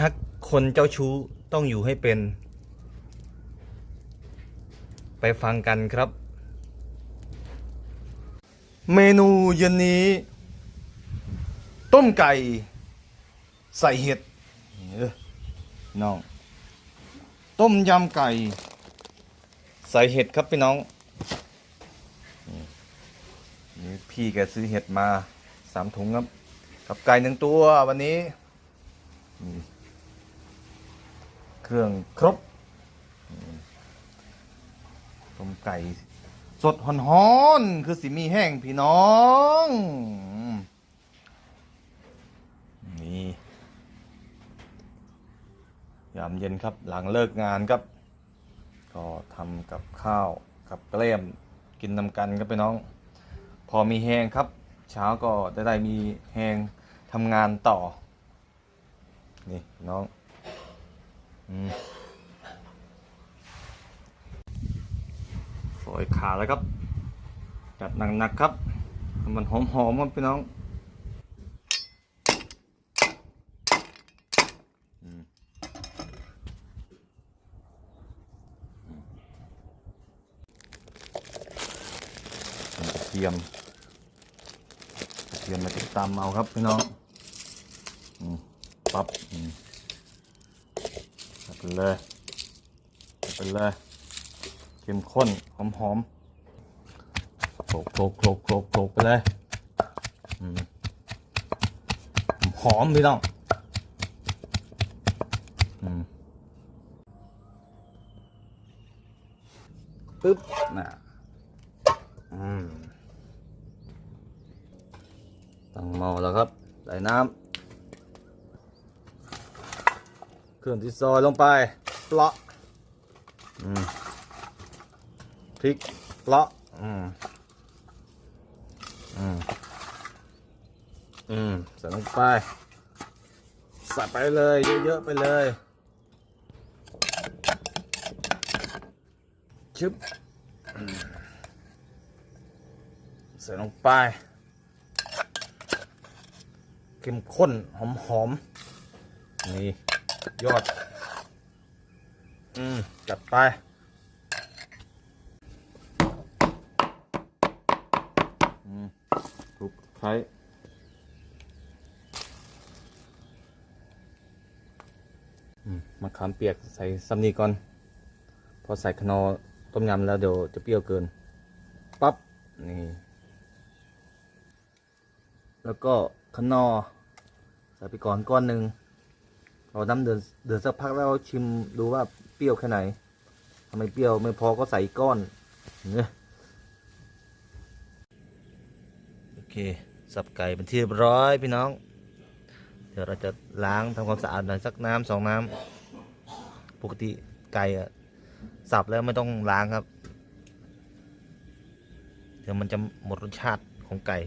ฮักคนเจ้าชู้ต้องอยู่ให้เป็น ไปฟังกันครับ เมนูเย็นนี้ ต้มไก่ ใส่เห็ดน้อง ต้มยำไก่ ใส่เห็ดครับพี่น้องนี่พี่แกซื้อเห็ดมาสามถุงครับ กับไก่หนึ่งตัววันนี้ เครื่องครบต้มไก่ สดหอนๆคือสิมีแห้งพี่น้อง นี่ยามเย็นครับหลังเลิกงานครับ ก็ทำกับข้าวกับแกล้มกินนำกันครับพี่น้อง พอมีแหงครับ เช้าก็ได้ได้มีแหงทำงานต่อ นี่น้อง อืมฝอยขาแล้วครับ จัดหนักๆครับให้มันหอมๆครับพี่น้องเกระเทียมกระเทียมมาติดตามเอาครับพี่น้องอปั๊บ ไปเลยใส่ไปเลยเข้มข้นหอมหอมโขลกโขลกโขลกโขลกโขลกไปเลยหอมพี่น้องปึ๊บน่ะอืมตั้งหม้อแล้วครับใส่น้ำ เครื่องที่ซอยลงไปเปลาะอืมพริกเปลาะอืมอืมอืมใส่ลงไปใส่ไปเลยเยอะๆไปเลยชึบใส่ลงไปเข้มข้นหอมหอมๆนี่ ยอด อืม จัดไป อืมทุบไข่อืมมะขามเปียกใส่ซัมนีก่อน พอใส่ขนอต้มยำแล้วเดี๋ยวจะเปรี้ยวเกิน ปั๊บ นี่ แล้วก็ขนอใส่ไปก่อนก้อนหนึ่ง เราน้ำเดือดเดือดสักพักแล้วชิมดูว่าเปรี้ยวแค่ไหนทำไมเปรี้ยวไม่พอก็ใส่กก้อนเนี่ยโอเค สับไก่เป็นที่เรียบร้อยพี่น้อง เดี๋ยวเราจะล้างทำความสะอาดหน่อยสักน้ำสองน้ำปกติไก่อะสับแล้วไม่ต้องล้างครับ เดี๋ยวมันจะหมดรสชาติของไก่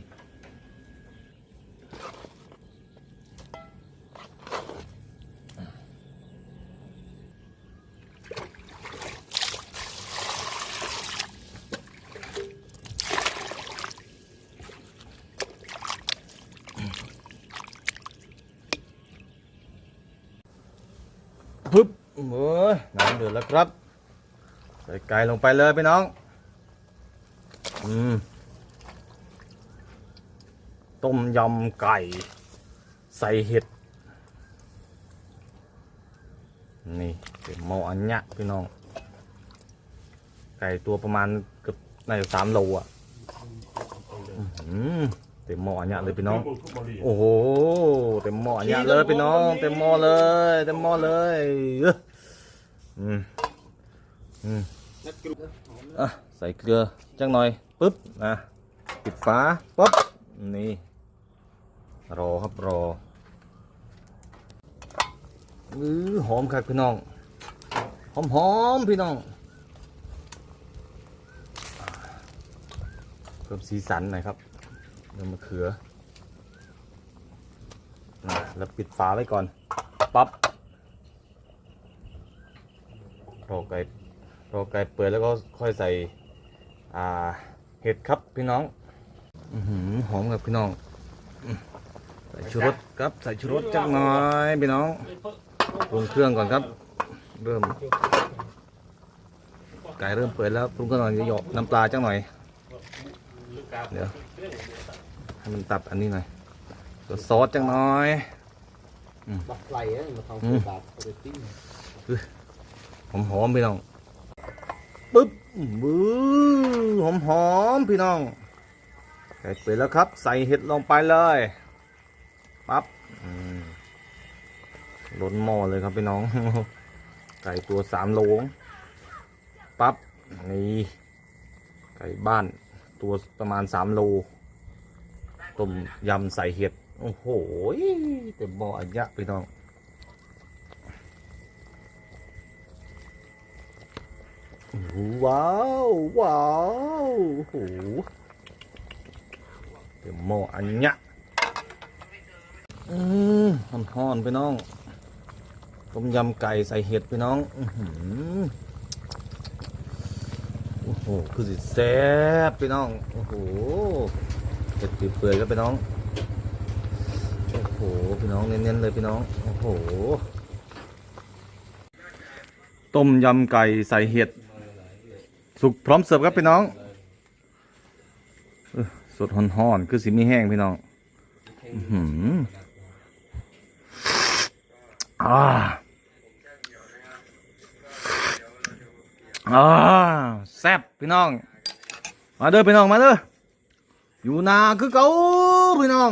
โอ้ยน้ำเดือดแล้วครับ ใส่ไก่ลงไปเลยพี่น้อง อืม ต้มยำไก่ ใส่เห็ด นี่เป็นหม้ออันเนี้ยพี่น้อง ไก่ตัวประมาณเกือบน่าจะสามโลอะ อื้อหือ เต็มหม้ออันเนี้ยเลยพี่น้อง โอ้โห เต็มหม้ออันเนี้ยเลยพี่น้อง เต็มหม้อเลย เต็มหม้อเลยเอ้ออืมอืมอะใส่เกลือจังหน่อยปุ๊บนะปิดฝาปุ๊บนี่รอครับรออือหอมครับพี่น้อง หอมหอมๆพี่น้องเพิ่มสีสันหน่อยครับเนื้อมะเขือแล้วปิดฝาไว้ก่อน ปั๊บรอไก่รอไก่เปื่อยแล้วก็ค่อยใส่เห็ดครับพี่น้องอหอมครับพี่น้อง ใส่ชูรสครับ ใส่ชูรสจักหน่อยพี่น้องปรุงเครื่องก่อนครับ เริ่ม ไก่เริ่มเปิดแล้วปรุงเครื่องก่อนจะหยอกน้ำปลาจังหน่อย เดี๋ยว ให้มันตับอันนี้หน่อยตัวซอสจังหน่อยบักไหลอะมาทำอืมบาทเอาไปติ้งหอมหอมๆพี่น้องปึ๊บบื้อหอมหอมๆพี่น้องไก่เปิดแล้วครับ ใส่เห็ดลงไปเลยปั๊บอืมล้นหม้อเลยครับพี่น้อง ไก่ตัวสามโลงปั๊บนี่ไก่บ้านตัวประมาณสามโล ต้มยำใส่เห็ด โอ้โหเต็มหม้ออันยะพี่น้องว้าว ว้าวโอ้โหเดี๋ยวหม้ออันเนี้ยอืมห่อนๆไปน้อง ต้มยำไก่ใส่เห็ดไปน้อง อือหือโอ้โห คือสิแซ่บไปน้อง โอ้โห เห็ดเปื่อยๆแล้วไปน้อง โอ้โห พี่น้องเน้นๆเลยพี่น้อง โอ้โห ต้มยำไก่ใส่เห็ด สุกพร้อมเสิร์ฟครับพี่น้องเอ้อสดห่อนๆ คือสิมีแห้งพี่น้องอื้อหืออ่าอ่าแซ่บพี่น้อง มาเด้อพี่น้องมาเด้อ อยู่นาคือเก่าพี่น้อง